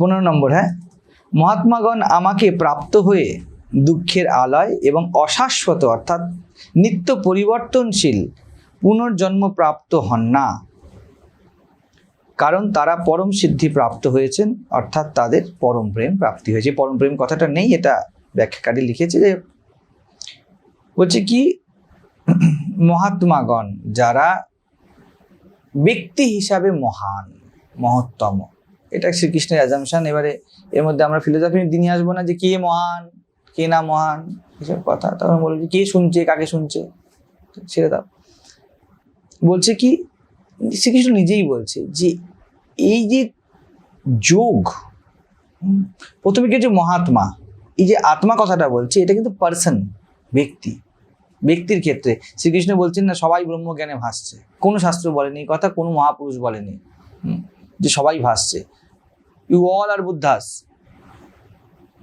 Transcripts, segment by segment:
পনেরো নম্বর হ্যাঁ? মহাত্মাগণ আমাকে প্রাপ্ত হয়ে দুঃখের আলয় এবং অশাশ্বত, অর্থাৎ নিত্য পরিবর্তনশীল পুনর্জন্ম প্রাপ্ত হন না। কারণ তারা পরম সিদ্ধি প্রাপ্ত হয়েছেন, অর্থাৎ তাদের পরম প্রেম প্রাপ্তি হয়েছে। পরম প্রেম কথাটা নেই, এটা ব্যাখ্যাকারী লিখেছে যে বলছে কি, মহাত্মাগণ যারা ব্যক্তি হিসাবে মহান, মহত্তম এটা শ্রীকৃষ্ণের অ্যাজামশন এবারে এর মধ্যে আমরা ফিলোসফি দিনে আসব না যে কে মহান, কে না মহান, এসব কথা। তখন বলব যে কে শুনছে, কাকে শুনছে? ছেড়ে দাও। বলছে কি, শ্রীকৃষ্ণ নিজেই বলছে যে এই যে যোগ প্রথমে কি হচ্ছে মহাত্মা? এই যে আত্মা কথাটা বলছে, এটা কিন্তু পার্সন ব্যক্তি, ব্যক্তির ক্ষেত্রে। শ্রীকৃষ্ণ বলছেন না, সবাই ব্রহ্মজ্ঞানে ভাসছে। কোনো শাস্ত্র বলেনি কথা কোনো মহাপুরুষ বলেনি যে সবাই ভাসছে। You all are Buddhas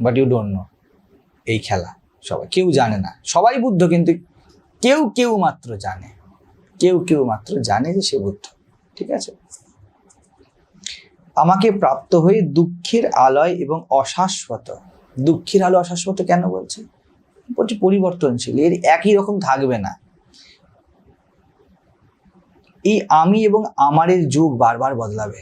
but you don't know এই খেলা সবাই, কেউ জানে না। সবাই বুদ্ধ, কিন্তু কেউ কেউ মাত্র জানে। কেউ কেউ মাত্র জানে যে সে বুদ্ধ, ঠিক আছে? আমাকে প্রাপ্ত হয়ে দুঃখের আলয় এবং অশাশ্বত। দুঃখের আলো অশাশ্বত কেন বলছে? বলছে পরিবর্তনশীল, এর একই রকম থাকবে না। এই আমি এবং আমারের যুগ বারবার বদলাবে।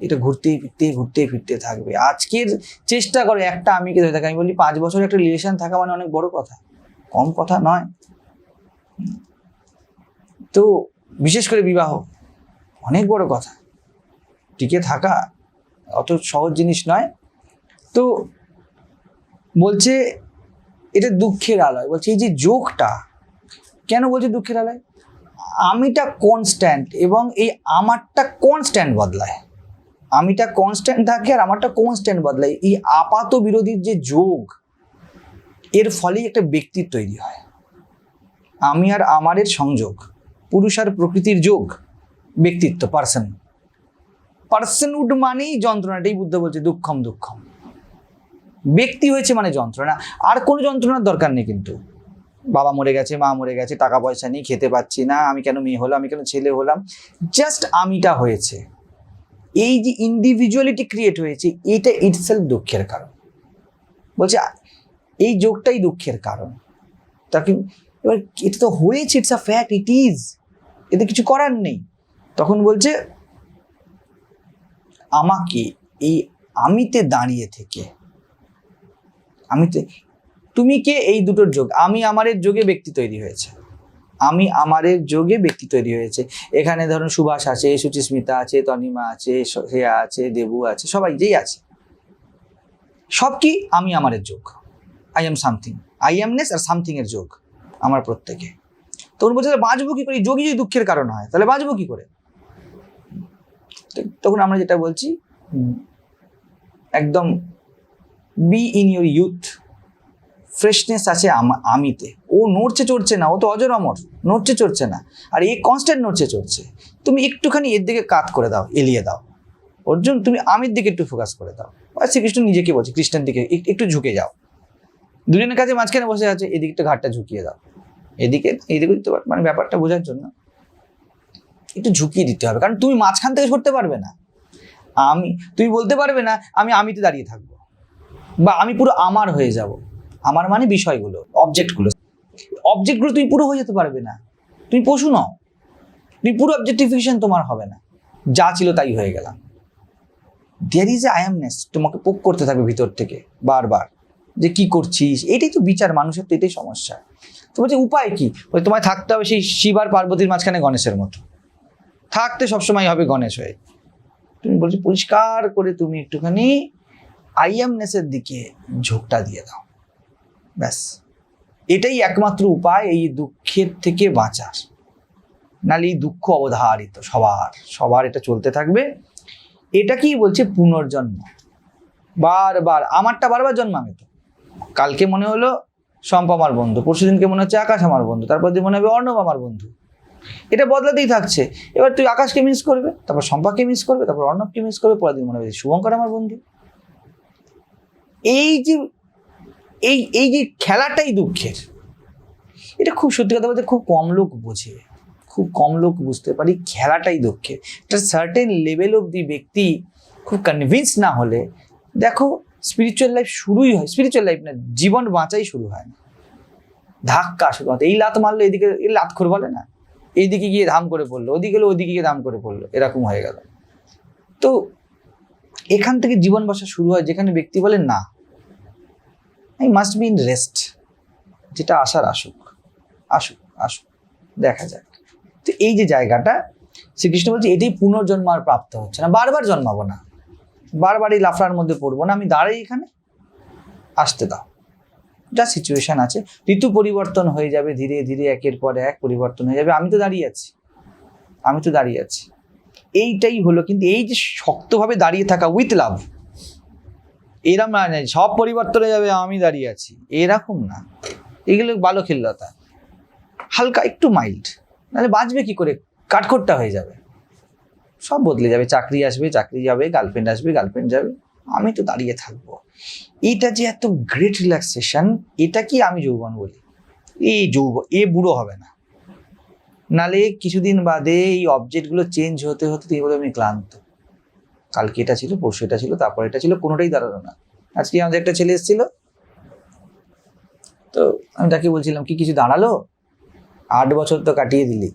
এটা ঘুরতেই ফিরতে ঘুরতে ফিরতে থাকবে। আজকের চেষ্টা করে, একটা আমিকে ধরে থাকে। আমি বলি পাঁচ বছর একটা রিলেশন থাকা মানে অনেক বড় কথা। কম কথা নয়। তো বিশেষ করে বিবাহ, অনেক বড় কথা। টিকে থাকা অত সহজ জিনিস নয়। তো বলছে, এটা দুঃখের আলয়। বলছে, এই যে যোগটা, কেন বলছে দুঃখের আলয়? আমিটা কনস্ট্যান্ট এবং এই আমারটা কনস্ট্যান্ট বদলায়। আমিটা কনস্ট্যান্ট থাকে আর আমারটা কনস্ট্যান্ট বদলাই এই আপাত বিরোধীর যে যোগ, এর ফলেই একটা ব্যক্তির তৈরি হয়। আমি আর আমারের সংযোগ, পুরুষ আর প্রকৃতির যোগ, ব্যক্তিত্ব পার্সন পার্সনউড মানেই যন্ত্রণাটাই বুদ্ধ বলছে, দুঃখম দুঃখম। ব্যক্তি হয়েছে মানে যন্ত্রণা। আর কোনো যন্ত্রণার দরকার নেই কিন্তু। বাবা মরে গেছে, মা মরে গেছে, টাকা পয়সা নেই, খেতে পাচ্ছি না, আমি কেন মেয়ে হলাম, আমি কেন ছেলে হলাম। জাস্ট আমিটা হয়েছে। এই যে ইন্ডিভিজুয়ালিটি ক্রিয়েট হয়েছে, এটা ইটসেলফ দুঃখের কারণ। বলছে, এই যোগটাই দুঃখের কারণ। তাকে এবার এটা তো হয়েছে it's a fact it is এতে কিছু করার নেই। তখন বলছে, আমাকে এই আমিতে দাঁড়িয়ে থেকে, আমিতে তুমি কে? এই দুটোর যোগ। আমি আমারের যোগে ব্যক্তি তৈরি হয়েছে। আমি আমারের যোগে ব্যক্তি তৈরি হয়েছে। এখানে ধরুন সুভাষ আছে সুচিস্মিতা আছে, তনিমা আছে হেয়া আছে, দেবু আছে, সবাই যেই আছে। সব কি আমি আমারের যোগ। আই এম সামথিং আই এমনেস আর সামথিং এর যোগ আমার প্রত্যেকে। তখন বলছে, তাহলে বাঁচবো কি করে? যোগই যদি দুঃখের কারণ হয়, তাহলে বাঁচবো কি করে? তো- তখন আমরা যেটা বলছি একদম be in your youth freshness আছে আম- আমিতে। ও নড়ছে চড়ছে না, ও তো অজর অমর, নড়ছে চড়ছে না। আর এ কনস্ট্যান্ট নড়ছে চড়ছে। তুমি একটুখানি এর দিকে কাত করে দাও, এলিয়ে দাও। অর্জুন, তুমি আমির দিকে একটু ফোকাস করে দাও। আর শ্রীকৃষ্ণ নিজেকে বলছে কৃষ্ণের দিকে একটু ঝুঁকে যাও। দুজনের কাছে মাঝখানে বসে আছে এদিকে এদিকটা ঘাটটা ঝুঁকিয়ে দাও। এদিকে এদিকে দিতে পার মানে ব্যাপারটা বোঝার জন্য। একটু ঝুঁকিয়ে দিতে হবে, কারণ তুমি মাঝখান থেকে সরতে পারবে না। আমি, তুমি বলতে পারবে না, আমি আমিতে দাঁড়িয়ে থাকব। বা আমি পুরো আমার হয়ে যাব। আমার মানে বিষয়গুলো অবজেক্টগুলো অবজেক্টগুলো তুমি পুরো হয়ে যেতে পারবে না। তুমি পশু নও। তুমি পুরো অবজেক্টিফিকেশন তোমার হবে না। যা ছিল তাই হয়ে গেলাম। দেয়ার ইজ এ আয়ামনেস তোমাকে পোক করতে থাকবে ভিতর থেকে, বারবার, যে কি করছিস? এটাই তো বিচার, মানুষের তো এটাই সমস্যা। তো বলছে, উপায় কি? বলে তোমায় থাকতে হবে সেই শিব আর পার্বতীর মাঝখানে গণেশের মতো। থাকতে সবসময় হবে গণেশ হয়ে। তুমি বলছো, পরিষ্কার করে তুমি একটুখানি আইএমনেসের দিকে ঝোঁকটা দিয়ে দাও। ব্যাস। এটাই একমাত্র উপায় এই দুঃখের থেকে বাঁচার। নাহলে এই দুঃখ অবধারিত সবার সবার এটা চলতে থাকবে। এটা কি বলছে পুনর্জন্ম। বারবার, আমারটা বারবার জন্মাবে তো। কালকে মনে হলো শম্পা আমার বন্ধু, পরশু দিনকে মনে হচ্ছে আকাশ আমার বন্ধু তারপর দিন মনে হবে অর্ণব আমার বন্ধু। এটা বদলাতেই থাকছে। এবার তুই আকাশকে মিস করবে, তারপর শম্পাকে মিস করবে, তারপর অর্ণবকে মিস করবে, পরের দিন মনে হবে শুভঙ্কর আমার বন্ধু। এই যে এই এই যে খেলাটাই দুঃখের। এটা খুব সত্যি কথা বলতে খুব কম লোক বোঝে। খুব কম লোক বুঝতে পারি খেলাটাই দুঃখের। একটা সার্টেন লেভেল দি ব্যক্তি খুব কনভিন্স না হলে, দেখো স্পিরিচুয়াল লাইফ শুরুই হয় স্পিরিচুয়াল লাইফ না, জীবন বাঁচাই শুরু হয় না। ধাক্কা হয়। এই লাত মারলো, এদিকে এই খোর বলে না? এইদিকে গিয়ে ধাম করে পড়ল, ওদিকে গেলো ওদিকে গিয়ে ধাম করে পড়ল, এরকম হয়ে গেল। তো এখান থেকে জীবন বাসা শুরু হয়, যেখানে ব্যক্তি বলে না। I must be in rest যেটা আসার আসুক আসুক আসুক, দেখা যাক। তো এই যে জায়গাটা, শ্রীকৃষ্ণ বলছে, এটাই পুনর্জন্ম আর প্রাপ্ত হচ্ছে না, বারবার জন্মাবো না। বারবার এই লাফড়ার মধ্যে পড়ব না, আমি দাঁড়াই এখানে। আসতে দাও। যা সিচুয়েশান আছে, ঋতু পরিবর্তন হয়ে যাবে ধীরে ধীরে, একের পর এক পরিবর্তন হয়ে যাবে। আমি তো দাঁড়িয়ে আছি। আমি তো দাঁড়িয়ে আছি। এইটাই হলো, কিন্তু এই যে শক্তভাবে দাঁড়িয়ে থাকা উইথ লাভ এরম না নেই, সব পরিবর্তন হয়ে যাবে, আমি দাঁড়িয়ে আছি। এরকম না। এগুলো ভালো খিল্লতা হালকা একটু মাইল্ড নাহলে বাঁচবে কি করে? কাঠখোট্টা হয়ে যাবে। সব বদলে যাবে। চাকরি আসবে, চাকরি যাবে গার্লফ্রেন্ড আসবে গার্লফ্রেন্ড যাবে। আমি তো দাঁড়িয়ে থাকব। এটা যে এত গ্রেট রিল্যাক্সেশন এটা কি আমি যৌবন বলি? এই যৌব, এ বুড়ো হবে না। নালে কিছুদিন বাদে এই অবজেক্টগুলো চেঞ্জ হতে হতে তুমি বলে আমি ক্লান্ত। কালকে এটা ছিল, পরশু এটা ছিল, তারপর এটা ছিল, কোনোটাই দাঁড়াল না। আজকে আমাদের একটা ছেলে এসেছিল। তো আমি তাকে বলছিলাম, কি কিছু দাঁড়াল? আট বছর তো কাটিয়ে দিলি।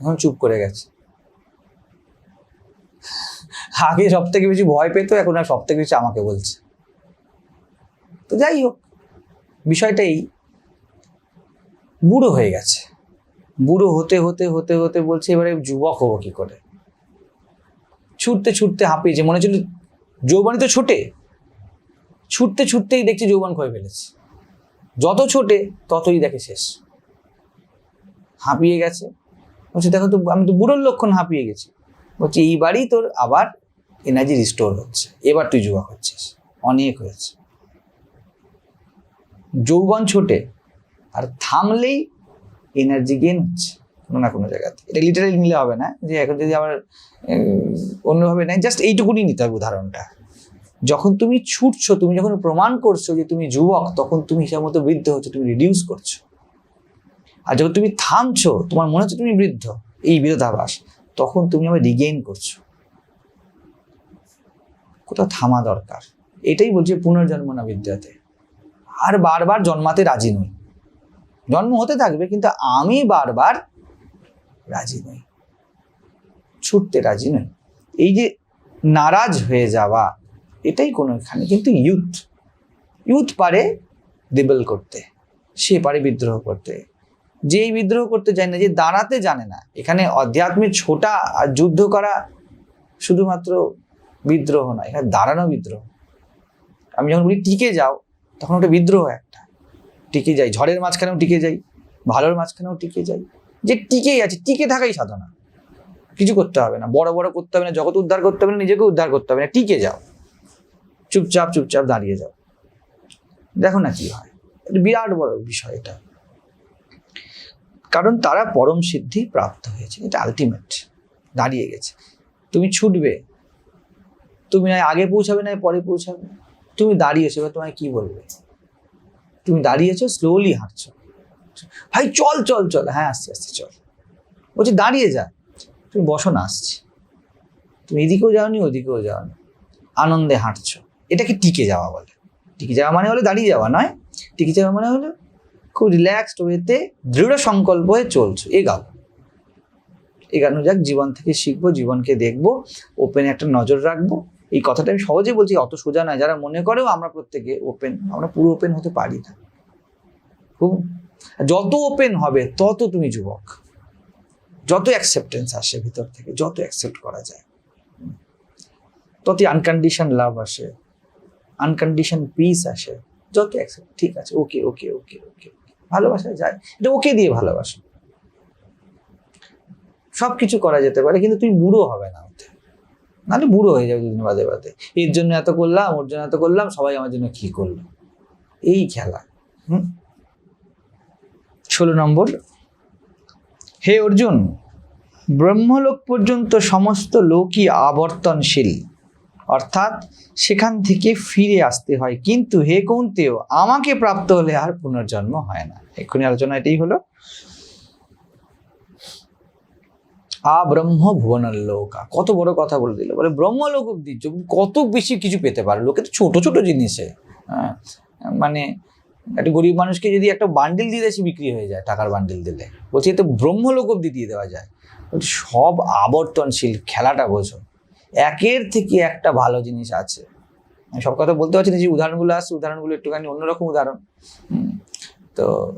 এখন চুপ করে গেছে। আগে সব থেকে বেশি ভয় পেত, এখন আর সব থেকে বেশি আমাকে বলছে। তো যাই হোক, বিষয়টা এই। বুড়ো হয়ে গেছে। বুড়ো হতে হতে হতে হতে বলছে, এবারে যুবক হব কি করে? ছুটতে ছুটতে হাঁপিয়েছে, মনে হচ্ছিল যৌবনই তো ছোটে। ছুটতে ছুটতেই দেখছি যৌবন ক্ষয়ে ফেলেছে। যত ছোটে, ততই দেখে শেষ। হাঁপিয়ে গেছে। বলছে, দেখো তো, আমি তো বুড়োর লক্ষণ হাঁপিয়ে গেছি। বলছি এইবারই তোর আবার এনার্জি রিস্টোর হচ্ছে। এবার তুই যুবক হচ্ছিস। অনেক হয়েছে। যৌবন ছোটে, আর থামলেই এনার্জি গেন হচ্ছে। কোনো না কোনো জায়গাতে এটা লিটারালি নিলে হবে না যে এখন যদি উম, অন্যভাবে নেয় জাস্ট এইটুকুনি নিতে হবে উদাহরণটা। যখন তুমি ছুটছো তুমি যখন প্রমাণ করছ যে তুমি যুবক তখন তুমি হিসাব মতো বৃদ্ধ হচ্ছে তুমি রিডিউস করছ। আর যখন তুমি থামছো তোমার মনে হচ্ছে তুমি বৃদ্ধ এই বিরোধাভাস তখন তুমি আবার রিগেইন করছ। কোথাও থামা দরকার। এটাই বলছে পুনর্জন্ম না বিদ্যাতে। আর বারবার জন্মাতে রাজি নই। জন্ম হতে থাকবে কিন্তু আমি বারবার রাজি নই। ছুটতে রাজি নই। এই যে নারাজ হয়ে যাওয়া, এটাই কোনো এখানে, কিন্তু ইউথ ইউথ পারে রিবেল করতে, সে পারে বিদ্রোহ করতে। যেই বিদ্রোহ করতে জানে না, যে দাঁড়াতে জানে না, এখানে অধ্যাত্মের ছোটা আর যুদ্ধ করা শুধুমাত্র বিদ্রোহ নয়, এখানে দাঁড়ানো বিদ্রোহ। আমি যখন বলি, টিকে যাও, তখন ওটা বিদ্রোহ একটা। টিকে যাই, ঝড়ের মাঝখানেও টিকে যাই, ভালোর মাঝখানেও টিকে যাই। যে টিকেই আছে, টিকে থাকাই সাধনা। কিছু করতে হবে না, বড় বড় করতে হবে না, জগৎ উদ্ধার করতে হবে না নিজেকে উদ্ধার করতে হবে না, টিকে যাও। চুপচাপ চুপচাপ দাঁড়িয়ে যাও। দেখো না কি হয় বিরাট বড় বিষয় এটা। কারণ তারা পরম সিদ্ধি প্রাপ্ত হয়েছে, এটা আলটিমেট দাঁড়িয়ে গেছে। তুমি ছুটবে, তুমি নয় আগে পৌঁছাবে না পরে পৌঁছাবে। তুমি দাঁড়িয়েছো এবার তোমায় কি বলবে? তুমি দাঁড়িয়েছো স্লোলি হাঁটছো। ভাই, চল চল চল। হ্যাঁ আসছি আসছি, চল। বলছি, দাঁড়িয়ে যা। তুমি বসো না, আসছি। তুমি এদিকেও যাওনি, ওদিকেও যাওনি। আনন্দে হাঁটছো। এটাকে টিকে যাওয়া বলে? টিকে যাওয়া মানে হলো দাঁড়িয়ে যাওয়া, নয়? টিকে যাওয়া মানে হলো খুব রিল্যাক্সড ওয়েতে দৃঢ় সংকল্প হয়ে চলছো। এগাও এগানো যাক, জীবন থেকে শিখব, জীবনকে দেখব ওপেনে একটা নজর রাখব। এই কথাটা আমি সহজে বলছি, অত সোজা নয়। যারা মনে করেও আমরা প্রত্যেকে ওপেন আমরা পুরো ওপেন হতে পারি না। খুব যত ওপেন হবে, তত তুমি যুবক। যত অ্যাকসেপ্টেন্স আসে ভিতর থেকে, যত অ্যাকসেপ্ট করা যায়। ততই আনকন্ডিশন লাভ আসে আনকন্ডিশন পিস আসে যত অ্যাকসেপ্ট ঠিক আছে ওকে ওকে ওকে ওকে ভালোবাসা যায়, এটা ওকে দিয়ে ভালোবাসো। সব কিছু করা যেতে পারে, কিন্তু তুই বুড়ো হবে না ওতে। নাহলে বুড়ো হয়ে যাবে দুদিন বাদে বাদে। এর জন্য এত করলাম, ওর জন্য এত করলাম, সবাই আমার জন্য কি করল? এই খেলা, হুম? ষোলো নম্বর। হে অর্জুন ব্রহ্মলোক পর্যন্ত সমস্ত লোকই আবর্তনশীল। অর্থাৎ সেখান থেকে ফিরে আসতে হয়। কিন্তু হে কৌন্তেও আমাকে প্রাপ্ত হলে আর পুনর্জন্ম হয় না। এক্ষুনি আলোচনা এটাই হলো। আ ব্রহ্ম ভুবনার লোকা কত বড় কথা বলে দিল। বলে ব্রহ্মলোক অব্দি কত বেশি কিছু পেতে পারে। লোকে তো ছোট ছোট জিনিসে। হ্যাঁ, মানে একটা গরিব মানুষকে যদি একটা বান্ডিল দিয়ে দেয় বিক্রি হয়ে যায় টাকার বান্ডিল দিলে। বলছি এ তো ব্রহ্মলোক অব্দি দিয়ে দেওয়া যায়। সব আবর্তনশীল খেলাটা বোঝো। একের থেকে একটা ভালো জিনিস আছে। আমি সব কথা বলতে পারছি না, যে উদাহরণগুলো আসছে, উদাহরণগুলো একটুখানি অন্যরকম উদাহরণ। তো,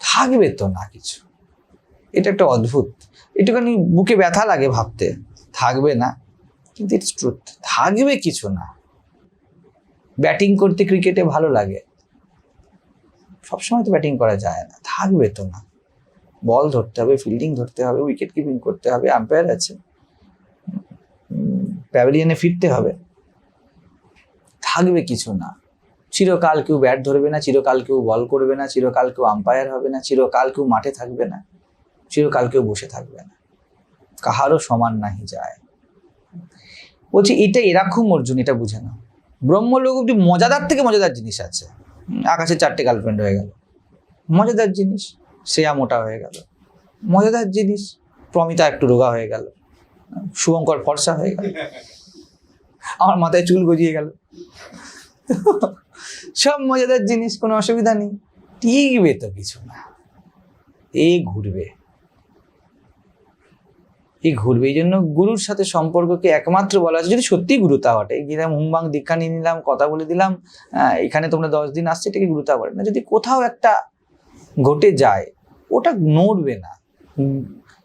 থাকবে তো না কিছু। এটা একটা অদ্ভুত। একটুখানি বুকে ব্যথা লাগে ভাবতে। থাকবে না। কিন্তু ইটস ট্রুথ থাকবে কিছু না। ব্যাটিং করতে ক্রিকেটে ভালো লাগে। সবসময় তো ব্যাটিং করা যায় না, থাকবে তো না। বল ধরতে হবে ফিল্ডিং ধরতে হবে উইকেট কিপিং করতে হবে আম্পায়ার আছে। প্যাভিলিয়নে ফিরতে হবে। থাকবে কিছু না। চিরকাল কেউ ব্যাট ধরবে না, চিরকাল কেউ বল করবে না, চিরকাল কেউ আম্পায়ার হবে না, চিরকাল কেউ মাঠে থাকবে না, চিরকাল কেউ বসে থাকবে না। কাহারও সমান নাহি যায়। বলছি, এটা এরকম অর্জুন, এটা বুঝে না ব্রহ্মলোক অব্দি মজাদার থেকে মজাদার জিনিস আছে। আকাশে চারটে গার্লফ্রেন্ড হয়ে গেল। মজাদার জিনিস শ্রেয়া মোটা হয়ে গেল। মজাদার জিনিস প্রমিতা একটু রোগা হয়ে গেল। শুভঙ্কর ফর্সা হয়ে গেল। আমার মাথায় চুল গজিয়ে গেল। সব মজাদার জিনিস কোনো অসুবিধা নেই। টিকবে তো কিছু না। এই ঘুরবে। এই ঘুরবে। এই জন্য গুরুর সাথে সম্পর্ককে একমাত্র বলা আছে যদি সত্যি গুরুতা বটে গেলাম হুমবাং দীক্ষা নিয়ে নিলাম কথা বলে দিলাম আহ, এখানে তোমরা দশ দিন আসছে এটাকে গুরুতা বলে না। যদি কোথাও একটা ঘটে যায় ওটা নড়বে না।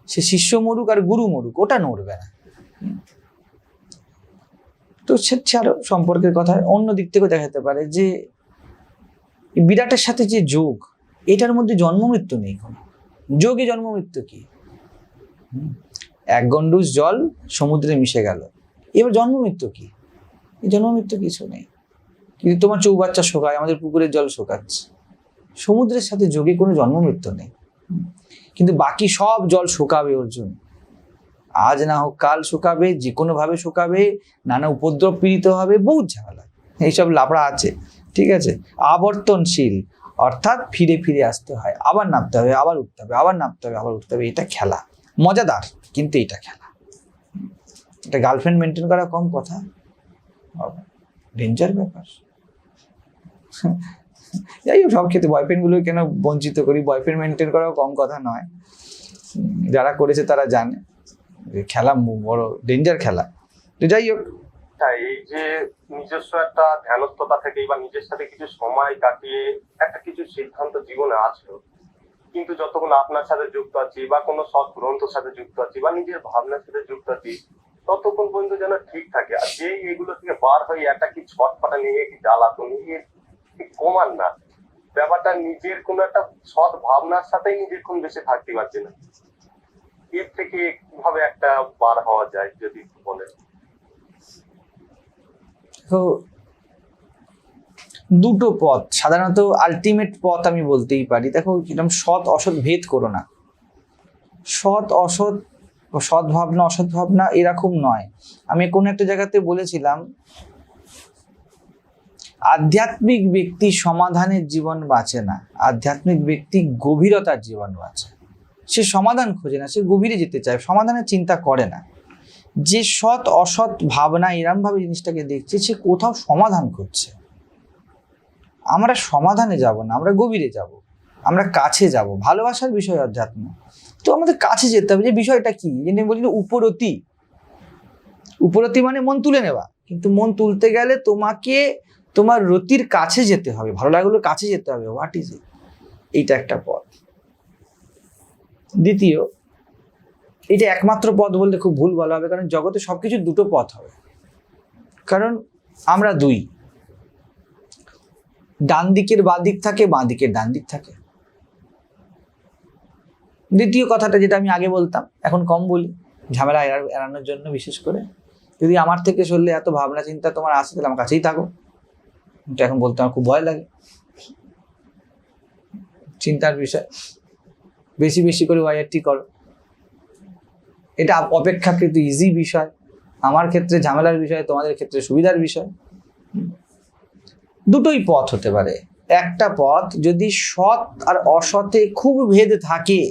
সে শিষ্য মরুক আর গুরু মরুক ওটা নড়বে না। তো সে ছাড়ো সম্পর্কের কথা অন্য দিক থেকেও দেখা যেতে পারে যে বিরাটের সাথে যে যোগ এটার মধ্যে জন্ম মৃত্যু নেই কোনো। যোগে জন্ম মৃত্যু কি। এক গন্ডুস জল সমুদ্রে মিশে গেল। এবার জন্ম মৃত্যু কি? এই জন্ম মৃত্যু কিছু নেই। কিন্তু তোমার চৌবাচ্চা শোকায়, আমাদের পুকুরের জল শোকাচ্ছে। সমুদ্রের সাথে যোগে কোনো জন্ম মৃত্যু নেই। কিন্তু বাকি সব জল শুকাবে অর্জুন। আজ না হোক কাল শুকাবে, যে কোনো ভাবে শুকাবে, নানা উপদ্রব পীড়িত হবে, বহুত ঝামেলা। এইসব লাফড়া আছে, ঠিক আছে? আবর্তনশীল, অর্থাৎ ফিরে ফিরে আসতে হয়, আবার নামতে হবে, আবার উঠতে হবে, আবার নামতে হবে, আবার উঠতে হবে, এটা খেলা। মজাদার। কিন্তু এটা খেলা। এটা গার্লফ্রেন্ড মেনটেন করা কম কথা। ডেঞ্জার ব্যাপার। যাই হোক, সব ক্ষেত্রে বয়ফ্রেন্ডগুলো কেন বঞ্চিত করি? বয়ফ্রেন্ড মেনটেন করাও কম কথা নয়। যারা করেছে তারা জানে যে খেলা বড় ডেঞ্জার খেলা। তো যাই হোক। এই যে নিজস্ব একটা ধ্যানস্থতা থেকে বা নিজের সাথে কিছু সময় কাটিয়ে একটা কিছু সিদ্ধান্ত জীবনে আসলো কিন্তু যতক্ষণ আপনার সাথে যুক্ত আছি বা কোনো সৎ গ্রন্থের সাথে যুক্ত আছি বা নিজের ভাবনার সাথে যুক্ত আছি, ততক্ষণ পর্যন্ত যেন ঠিক থাকে। আর যে এগুলো থেকে বার হয়ে একটা কি ছটফাটা নিয়ে, কি জ্বালাতন নিয়ে কমান না। ব্যাপারটা নিজের কোনো একটা সৎ ভাবনার নিজের কোন বেশি থাকতে পারছে না। এর থেকে কীভাবে একটা বার হওয়া যায় যদি বলেন? তো দুটো পথ, সাধারণত আলটিমেট পথ আমি বলতেই পারি। দেখো কীরকম সৎ অসৎ ভেদ করো না। সৎ অসৎ সৎ ভাবনা, অসৎ ভাবনা এরকম নয়। আমি কোনো একটা জায়গাতে বলেছিলাম, আধ্যাত্মিক ব্যক্তি সমাধানের জীবন বাঁচে না। আধ্যাত্মিক ব্যক্তি গভীরতার জীবন বাঁচে। সে সমাধান খোঁজে না, সে গভীরে যেতে চায়, সমাধানের চিন্তা করে না। যে সৎ অসৎ ভাবনা এরম ভাবে জিনিসটাকে দেখছে, সে কোথাও সমাধান করছে আমরা সমাধানে যাব না, আমরা গভীরে যাব, আমরা কাছে যাব, ভালোবাসার বিষয় অধ্যাত্ম। তো আমাদের কাছে যেতে হবে যে বিষয়টা কি? যেটা বলি উপরতি। উপরতি মানে মন তুলে নেওয়া। কিন্তু মন তুলতে গেলে তোমাকে, তোমার রতির কাছে যেতে হবে। ভালো লাগাগুলোর কাছে যেতে হবে। হোয়াট ইজ ইট এইটা একটা পথ। দ্বিতীয়, এটা একমাত্র পথ বললে খুব ভুল বলা হবে, কারণ জগতে সবকিছু দুটো পথ হবে। কারণ আমরা দুই। ডান দিকের বাঁ দিক থাকে বাঁ দিকের ডান দিক থাকে। দ্বিতীয় কথাটা যেটা আমি আগে বলতাম, এখন কম বলি, ঝামেলা এড়া- এড়ানোর জন্য বিশেষ করে। যদি আমার থেকে চললে এত ভাবনা চিন্তা তোমার আসে, তাহলে আমার কাছেই থাকো। এখন বলতে আমার খুব ভয় লাগে। চিন্তার বিষয়। বেশি বেশি করে ওয়াইআরটি করো। এটা অপেক্ষাকৃত ইজি বিষয়। আমার ক্ষেত্রে ঝামেলার বিষয়, তোমাদের ক্ষেত্রে সুবিধার বিষয়। দুটোই পথ হতে পারে। একটা পথ যদি সৎ আর অসতে খুব ভেদ থাকে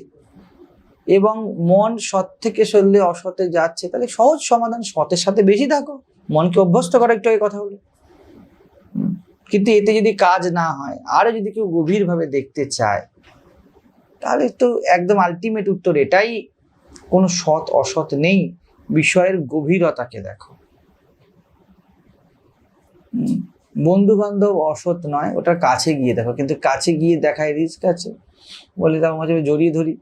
এবং মন সৎ থেকে সরলে অসতে যাচ্ছে, তাহলে সহজ সমাধান সতের সাথে বেশি থাকো। মনকে অভ্যস্ত করা একটু কথা হুম। কিন্তু এতে যদি কাজ না হয়, আরও যদি কেউ গভীরভাবে দেখতে চায়, তাহলে তো একদম আলটিমেট উত্তর এটাই। কোনো সৎ অসৎ নেই, বিষয়ের গভীরতাকে দেখো। বন্ধু বান্ধব অসৎ নয় ওটার কাছে গিয়ে দেখো। কিন্তু কাছে গিয়ে দেখায় রিস্ক আছে। বলে তার মাঝে জড়িয়ে ধরি।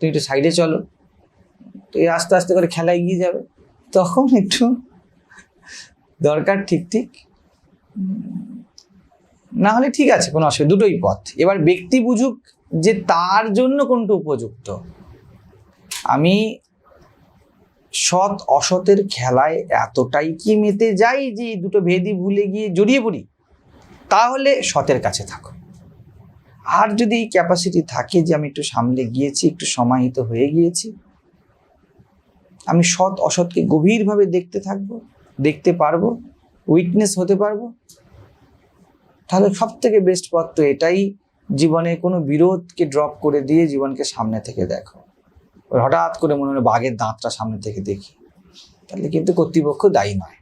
তুমি একটু সাইডে চলো। তো এই আস্তে আস্তে করে খেলা এগিয়ে যাবে। তখন একটু দরকার ঠিক ঠিক। না হলে ঠিক আছে, কোনো অসুবিধা দুটোই পথ। এবার ব্যক্তি বুঝুক যে তার জন্য কোনটা উপযুক্ত। আমি সৎ অসতের খেলায় এতটাই কি মেতে যাই যে দুটো ভেদি ভুলে গিয়ে জড়িয়ে পড়ি? তাহলে সতের কাছে থাকো। আর যদি এই ক্যাপাসিটি থাকে যে আমি একটু সামনে গিয়েছি, একটু সমাহিত হয়ে গিয়েছি, আমি সৎ অসৎকে গভীরভাবে দেখতে থাকব, দেখতে পারব উইটনেস হতে পারব, তাহলে সব থেকে বেস্ট পথ তো এটাই। জীবনে কোনো বিরোধকে ড্রপ করে দিয়ে জীবনকে সামনে থেকে দেখো। হঠাৎ করে মনে হলো বাঘের দাঁতটা সামনে থেকে দেখি। তাহলে কিন্তু কর্তৃপক্ষ দায়ী নয়।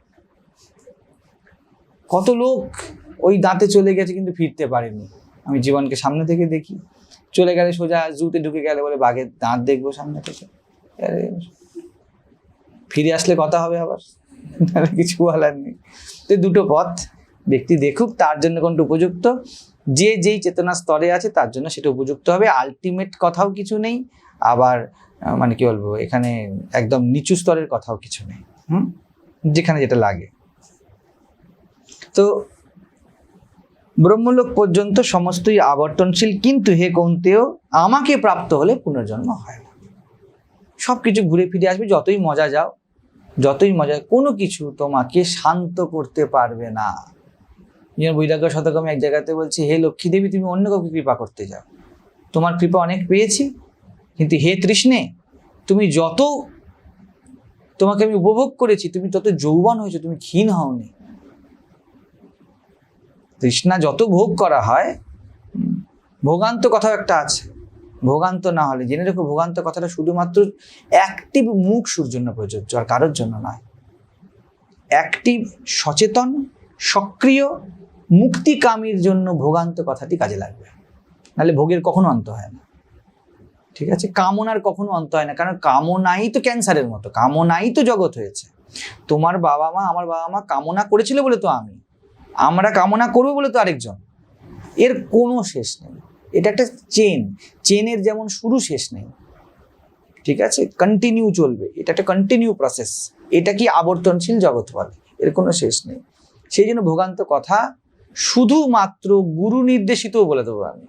কত লোক ওই দাঁতে চলে গেছে কিন্তু ফিরতে পারেনি। আমি জীবনকে সামনে থেকে দেখি। চলে গেলে সোজা জুতে ঢুকে গেলে বলে, বাঘের দাঁত দেখব সামনে থেকে। ফিরে আসলে কথা হবে আবার। তাহলে কিছু বলার নেই। তো দুটো পথ। ব্যক্তি দেখুক, তার জন্য কোনটা উপযুক্ত। যে যেই চেতনা স্তরে আছে, তার জন্য সেটা উপযুক্ত হবে। আলটিমেট কথাও কিছু নেই। আবার মানে কি বলব, এখানে একদম নিচু স্তরের কথাও কিছু নেই, হুম? যেখানে যেটা লাগে। তো ব্রহ্মলোক পর্যন্ত সমস্তই আবর্তনশীল, কিন্তু হে কৌন্তেয়, আমাকে প্রাপ্ত হলে পুনর্জন্ম হয় না। সব কিছু ঘুরে ফিরে আসবে, যতই মজা যাও, যতই মজা, কোনো কিছু তোমাকে শান্ত করতে পারবে না। যেমন বৈরাগ্য শতকমে এক জায়গাতে বলছি, হে লক্ষ্মী দেবী, তুমি অন্য কাউকে কৃপা করতে যাও। তোমার কৃপা অনেক পেয়েছি, কিন্তু হে তৃষ্ণে তুমি যত তোমাকে আমি উপভোগ করেছি, তুমি তত যৌবন হয়েছো, তুমি ক্ষীণ হওনি। তৃষ্ণা যত ভোগ করা হয়, ভোগান্ত কথাও একটা আছে। ভোগান্ত না হলে, জেনে রেখো ভোগান্ত কথাটা শুধুমাত্র অ্যাক্টিভ মুখ সুর জন্য প্রযোজ্য, আর কারোর জন্য নয়। অ্যাক্টিভ সচেতন, সক্রিয়, মুক্তিকামীর জন্য ভোগান্ত কথাটি কাজে লাগবে। নাহলে ভোগের কখনো অন্ত হয় না। ঠিক আছে? কামনার কখনো অন্ত হয় না। কারণ কামনাই তো ক্যান্সারের মতো। কামনাই তো জগৎ হয়েছে। তোমার বাবা মা, আমার বাবা মা কামনা করেছিল বলে তো আমি। আমরা কামনা করব বলে তো আরেকজন। এর কোনো শেষ নেই। এটা একটা চেন। চেনের যেমন শুরু শেষ নেই। ঠিক আছে? কন্টিনিউ চলবে। এটা একটা কন্টিনিউ প্রসেস এটা কি আবর্তনশীল জগৎ বলে এর কোনো শেষ নেই। সেই জন্য ভোগান্ত কথা শুধুমাত্র গুরু নির্দেশিত বলে দেবো আমি।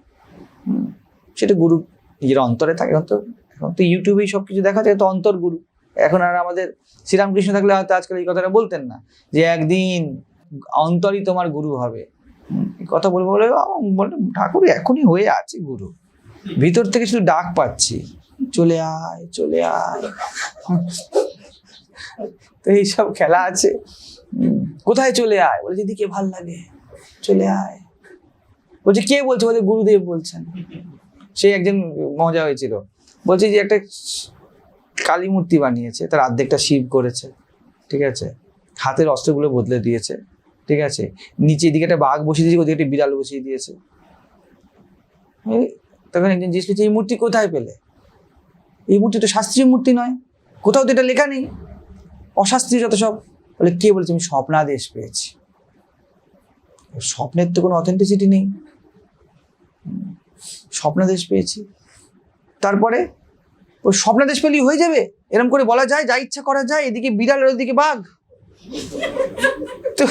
সেটা গুরু নিজের অন্তরে থাকে, এখন তো এখন তো ইউটিউবেই সব কিছু দেখা যায়, তো অন্তর গুরু এখন আর আমাদের শ্রীরামকৃষ্ণ থাকলে হয়তো আজকাল এই কথাটা বলতেন না, যে একদিন অন্তরই তোমার গুরু হবে। কথা বলব বলে ঠাকুর এখনই হয়ে আছে গুরু। ভিতর থেকে শুধু ডাক পাচ্ছি। চলে আয় চলে আয়। তো এইসব খেলা আছে। কোথায় চলে আয়? বলে, যেদিকে ভালো লাগে, চলে আয়। বলছে, কে বলছে? বলে, গুরুদেব বলছেন। সেই একজন মজা হয়েছিল। বলছে যে একটা কালী মূর্তি বানিয়েছে, তার অর্ধেকটা শিব করেছে, ঠিক আছে? হাতের অস্ত্রগুলো বদলে দিয়েছে, ঠিক আছে? নিচে দিকে একটা বাঘ বসিয়ে দিয়েছে, ওদিকে একটা বিড়াল বসিয়ে দিয়েছে। তখন একজন জিজ্ঞেস করছে, এই মূর্তি কোথায় পেলে? এই মূর্তি তো শাস্ত্রীয় মূর্তি নয়। কোথাও তো এটা লেখা নেই। অশাস্ত্রীয় যত সব। বলে কে বলেছে, আমি স্বপ্নাদেশ পেয়েছি। স্বপ্নের তো কোনো অথেন্টিসিটি নেই। স্বপ্নাদেশ পেয়েছি। তারপরে ওই স্বপ্নাদেশ পেলেই হয়ে যাবে? এরকম করে বলা যায়, যা ইচ্ছা করা যায়, এদিকে বিড়াল আর ওদিকে বাঘ। তো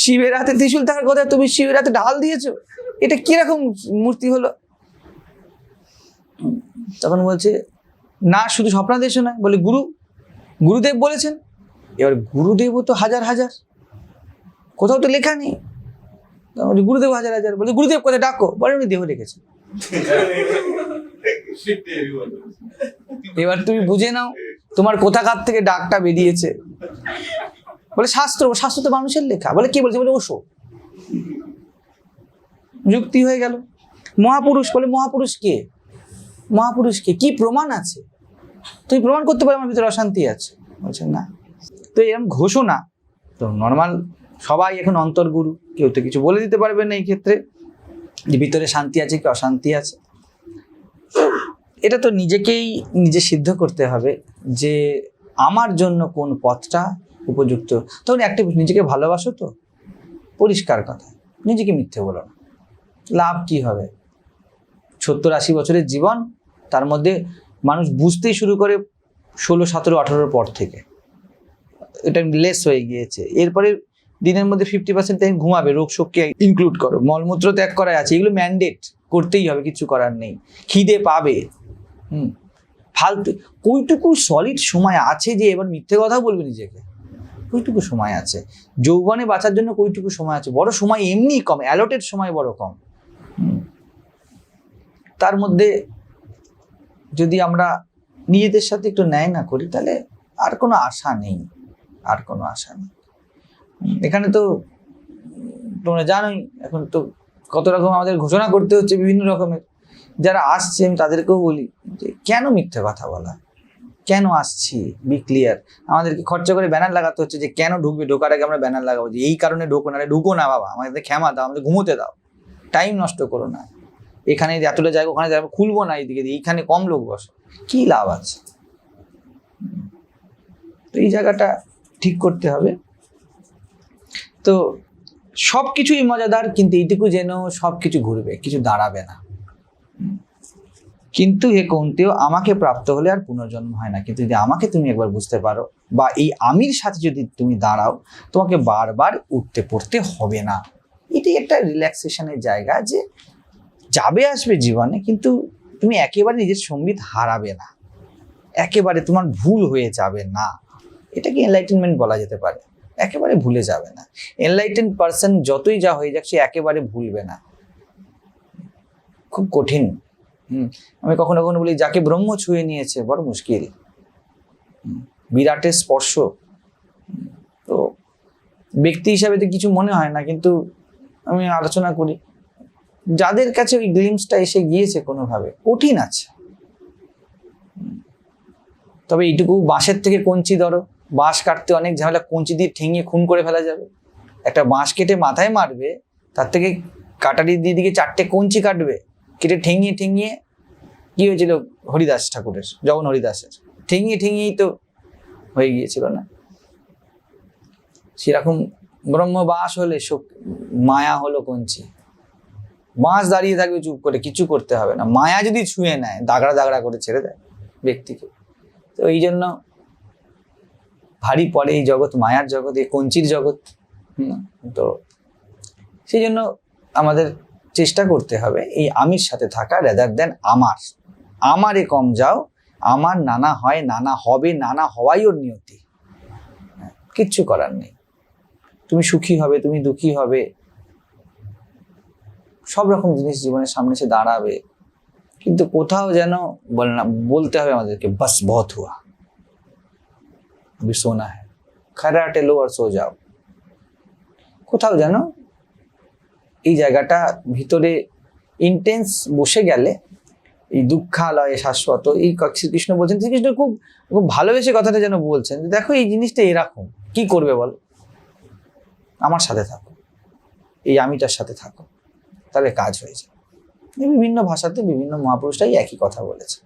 শিবের হাতে ত্রিশুল থাকার কথা তুমি শিবের হাতে ঢাল দিয়েছ। এটা কীরকম মূর্তি হলো? তখন বলছে, না, শুধু স্বপ্নাদেশও নয়, বলে গুরু, গুরুদেব বলেছেন, এবার গুরুদেবও তো হাজার হাজার। কোথাও তো লেখা নেই। বলছে, গুরুদেব হাজার হাজার বলে গুরুদেব কোথায়? ডাকো। বলে উনি দেহ রেখেছে। এবার তুমি বুঝে নাও তোমার কোথাকার থেকে ডাকটা বেরিয়েছে। বলে শাস্ত্র শাস্ত্র তো মানুষের লেখা। বলে কি বলছে? বলে ওসো। যুক্তি হয়ে গেল। মহাপুরুষ বলে মহাপুরুষ কে? মহাপুরুষকে কি? প্রমাণ আছে? তুমি প্রমাণ করতে পারো আমার ভিতরে অশান্তি আছে। বলছে না। তো এরকম ঘোষণা তো নর্মাল সবাই এখন অন্তর্গুরু, কেউ তো কিছু বলে দিতে পারবে না এই ক্ষেত্রে। যে ভিতরে শান্তি আছে কি অশান্তি আছে। এটা তো নিজেকেই নিজে সিদ্ধ করতে হবে যে আমার জন্য কোন পথটা উপযুক্ত। তখন একটা নিজেকে ভালোবাসো তো? পরিষ্কার কথা। নিজেকে মিথ্যে বলো না। লাভ কি হবে? সত্তর আশি বছরের জীবন, তার মধ্যে মানুষ বুঝতেই শুরু করে ষোলো, সতেরো, আঠারোর পর থেকে। এটা লেস হয়ে গিয়েছে। এরপরে দিনের মধ্যে ফিফটি পার্সেন্ট টাইম ঘুমাবে, রোগ শোককে ইনক্লুড করো। মলমূত্র ত্যাগ করাই আছে, এগুলো ম্যান্ডেট করতেই হবে, কিছু করার নেই। খিদে পাবে। হুম। ফালতু, কইটুকু সলিড সময় আছে যে এবার মিথ্যে কথা বলবে নিজেকে? কইটুকু সময় আছে। যৌবনে বাঁচার জন্য কইটুকু সময় আছে। বড় সময় এমনি কম অ্যালোটেড সময় বড় কম। তার মধ্যে যদি আমরা নিজেদের সাথে একটু ন্যায় না করি, তাহলে আর কোনো আশা নেই। আর কোনো আশা নেই। এখানে তো তোমরা জানোই, এখন তো কত রকম আমাদের ঘোষণা করতে হচ্ছে বিভিন্ন রকমের। যারা আসছে, আমি তাদেরকেও বলি যে, কেন মিথ্যে কথা বলা? কেন আসছি? বি ক্লিয়ার আমাদেরকে খরচা করে ব্যানার লাগাতে হচ্ছে যে, কেন ঢুকবে? ঢোকার আগে আমরা ব্যানার লাগাবো যে, এই কারণে ঢুকো না ঢুকো না, বাবা। আমাদের ক্ষমা দাও আমাদের ঘুমোতে দাও। টাইম নষ্ট করো না। এখানে এতটা জায়গা, ওখানে যাব খুলবো না, এইদিকে এইখানে কম লোক বসে। কি লাভ আছে? তো এই জায়গাটা ঠিক করতে হবে। তো সব কিছুই মজাদার, কিন্তু এইটুকু যেন সব কিছু ঘুরবে, কিছু দাঁড়াবে না। কিন্তু হে কৌন্তেও আমাকে প্রাপ্ত হলে আর পুনর্জন্ম হয় না। কিন্তু যদি আমাকে তুমি একবার বুঝতে পারো, বা এই আমির সাথে যদি তুমি দাঁড়াও, তোমাকে বারবার উঠতে পড়তে হবে না। এটি একটা রিল্যাক্সেশনের জায়গা যে যাবে আসবে জীবনে, কিন্তু তুমি একেবারে নিজের সংগীত হারাবে না। একেবারে তোমার ভুল হয়ে যাবে না। এটাকে এনলাইটেনমেন্ট বলা যেতে পারে। একেবারে ভুলে যাবে না। এনলাইটেন পার্সন যতই যা হয়ে যাক, সে একেবারে ভুলবে না। খুব কঠিন। আমি কখনো কখনো বলি, যাকে ব্রহ্ম ছুঁয়ে নিয়েছে, বড় মুশকিল। বিরাটের স্পর্শ। তো ব্যক্তি হিসাবে তো কিছু মনে হয় না, কিন্তু আমি আলোচনা করি। যাদের কাছে ওই গ্লিমসটা এসে গিয়েছে কোনোভাবে, কঠিন আছে। তবে এইটুকু বাঁশের থেকে কঞ্চি ধরো। বাঁশ কাটতে অনেক ঝামেলা কঞ্চি দিয়ে ঠেঙিয়ে খুন করে ফেলা যাবে। একটা বাঁশ কেটে মাথায় মারবে, তার থেকে কাটারি দিয়ে দিকে চারটে কঞ্চি কাটবে, কেটে ঠেঙিয়ে ঠেঙিয়ে, কি হয়েছিল হরিদাস ঠাকুরের, জগন হরিদাসের, ঠেঙিয়ে ঠেঙিয়েই তো হয়ে গিয়েছিল না। সেরকম ব্রহ্ম বাস হলে মায়া হলো কঞ্চি। বাঁশ দাঁড়িয়ে থাকবে চুপ করে, কিছু করতে হবে না। মায়া যদি ছুঁয়ে নেয়, দাগড়া দাগড়া করে ছেড়ে দেয় ব্যক্তিকে। তো এই জন্য ভারী পড়ে এই জগৎ মায়ার জগৎ এই কঞ্চির জগৎ। তো সেই জন্য আমাদের চেষ্টা করতে হবে এই আমির সাথে থাকা রেদার দেন আমার। আমারে কম যাও আমার নানা হয় নানা হবে নানা হওয়াই ওর নিয়তি। হ্যাঁ, কিচ্ছু করার নেই। তুমি সুখী হবে তুমি দুঃখী হবে। সব রকম জিনিস জীবনের সামনে এসে দাঁড়াবে। কিন্তু কোথাও যেন বলে বলতে হবে আমাদেরকে বাস বহুত হুয়া। अभी सोना है খারাটে লো আর সো যাও কোথাও যেন এই জায়গাটা ভিতরে ইন্টেন্স বসে গেলে এই দুঃখালয়ে শাশ্বত এই ক- শ্রীকৃষ্ণ বলছেন শ্রীকৃষ্ণ খুব খুব ভালোবেসে কথাটা যেন বলছেন যে দেখো এই জিনিসটা এরকম কি করবে বল আমার সাথে থাকো এই আমিটার সাথে থাকো তাহলে কাজ হয়ে যায় এই বিভিন্ন ভাষাতে বিভিন্ন মহাপুরুষরাই একই কথা বলেছে